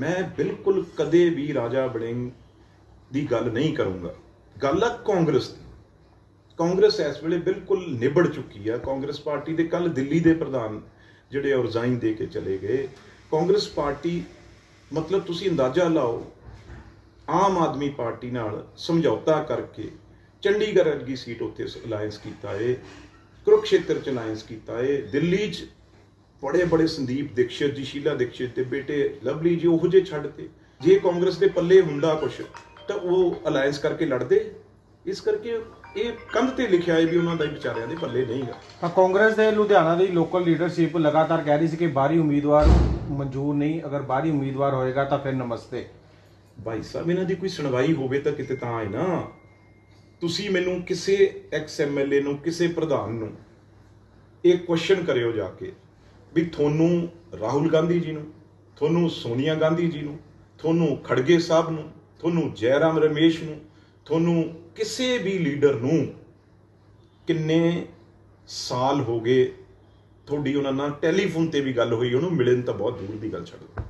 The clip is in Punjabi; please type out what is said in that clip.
ਮੈਂ ਬਿਲਕੁਲ ਕਦੇ ਵੀ ਰਾਜਾ ਬੜਿੰਗ ਦੀ ਗੱਲ ਨਹੀਂ ਕਰੂੰਗਾ। ਗੱਲ ਆ ਕਾਂਗਰਸ ਦੀ। ਕਾਂਗਰਸ ਇਸ ਵੇਲੇ ਬਿਲਕੁਲ ਨਿਬੜ ਚੁੱਕੀ ਆ। ਕਾਂਗਰਸ ਪਾਰਟੀ ਦੇ ਕੱਲ ਦਿੱਲੀ ਦੇ ਪ੍ਰਧਾਨ ਜਿਹੜੇ ਉਹ ਰਿਜ਼ਾਈਨ ਦੇ ਕੇ ਚਲੇ ਗਏ। ਕਾਂਗਰਸ ਪਾਰਟੀ, ਮਤਲਬ ਤੁਸੀਂ ਅੰਦਾਜ਼ਾ ਲਾਓ, ਆਮ ਆਦਮੀ ਪਾਰਟੀ ਨਾਲ ਸਮਝੌਤਾ ਕਰਕੇ ਚੰਡੀਗੜ੍ਹ ਵਰਗੀ ਸੀਟ ਉੱਤੇ ਅਲਾਈਅੰਸ ਕੀਤਾ ਏ, ਕੁਰੂਕਸ਼ੇਤਰ ਚ ਅਲਾਈਅੰਸ ਕੀਤਾ ਏ, ਦਿੱਲੀ ਚ ਬੜੇ ਬੜੇ ਸੰਦੀਪ ਦੀਕਸ਼ਿਤ ਜੀ ਸ਼ੀਲਾ ਦੀਕਸ਼ਿਤ ਤੇ ਬੇਟੇ ਲਵਲੀ ਜੀ ਉਹੋ ਜਿਹੇ ਛੱਡਤੇ ਜੇ ਕਾਂਗਰਸ ਦੇ ਪੱਲੇ ਹੁੰਦਾ ਕੁਛ ਤਾਂ ਉਹ ਅਲਾਈਅੰਸ ਕਰਕੇ ਲੜਦੇ। ਇਸ ਕਰਕੇ ਇਹ ਕੰਧ ਤੇ ਲਿਖਿਆ ਹੈ ਵੀ ਉਹਨਾਂ ਦਾ ਹੀ ਵਿਚਾਰਿਆਂ ਦੇ ਪੱਲੇ ਨਹੀਂਗਾ ਤਾਂ ਕਾਂਗਰਸ ਦੇ ਲੁਧਿਆਣਾ ਦੀ ਲੋਕਲ ਲੀਡਰਸ਼ਿਪ ਲਗਾਤਾਰ ਕਹਿ ਰਹੀ ਸੀ ਕਿ ਬਾਹਰੀ ਉਮੀਦਵਾਰ ਮਨਜ਼ੂਰ ਨਹੀਂ ਅਗਰ ਬਾਹਰੀ ਉਮੀਦਵਾਰ ਹੋਏਗਾ ਤਾਂ ਫਿਰ ਨਮਸਤੇ। ਭਾਈ ਸਾਹਿਬ ਇਹਨਾਂ ਦੀ ਕੋਈ ਸੁਣਵਾਈ ਹੋਵੇ ਤਾਂ ਕਿਤੇ ਤਾਂ ਆਏ ਨਾ। ਤੁਸੀਂ ਮੈਨੂੰ ਕਿਸੇ ਐਕਸ ਐਮਐਲਏ ਨੂੰ ਕਿਸੇ ਪ੍ਰਧਾਨ ਨੂੰ ਇਹ ਕੁਐਸਚਨ ਕਰਿਓ ਜਾ ਕੇ। ਵੀ ਤੁਹਾਨੂੰ ਰਾਹੁਲ ਗਾਂਧੀ ਜੀ ਨੂੰ, ਤੁਹਾਨੂੰ ਸੋਨੀਆ ਗਾਂਧੀ ਜੀ ਨੂੰ, ਤੁਹਾਨੂੰ ਖੜਗੇ ਸਾਹਿਬ ਨੂੰ, ਤੁਹਾਨੂੰ ਜੈਰਾਮ ਰਮੇਸ਼ ਨੂੰ, ਤੁਹਾਨੂੰ ਕਿਸੇ ਵੀ ਲੀਡਰ ਨੂੰ ਕਿੰਨੇ ਸਾਲ ਹੋ ਗਏ ਤੁਹਾਡੀ ਉਹਨਾਂ ਨਾਲ ਟੈਲੀਫੋਨ ਤੇ ਵੀ ਗੱਲ ਹੋਈ, ਉਹਨੂੰ ਮਿਲਣ ਤਾਂ ਬਹੁਤ ਦੂਰ ਦੀ ਗੱਲ ਛੱਡ ਛੱਡੋ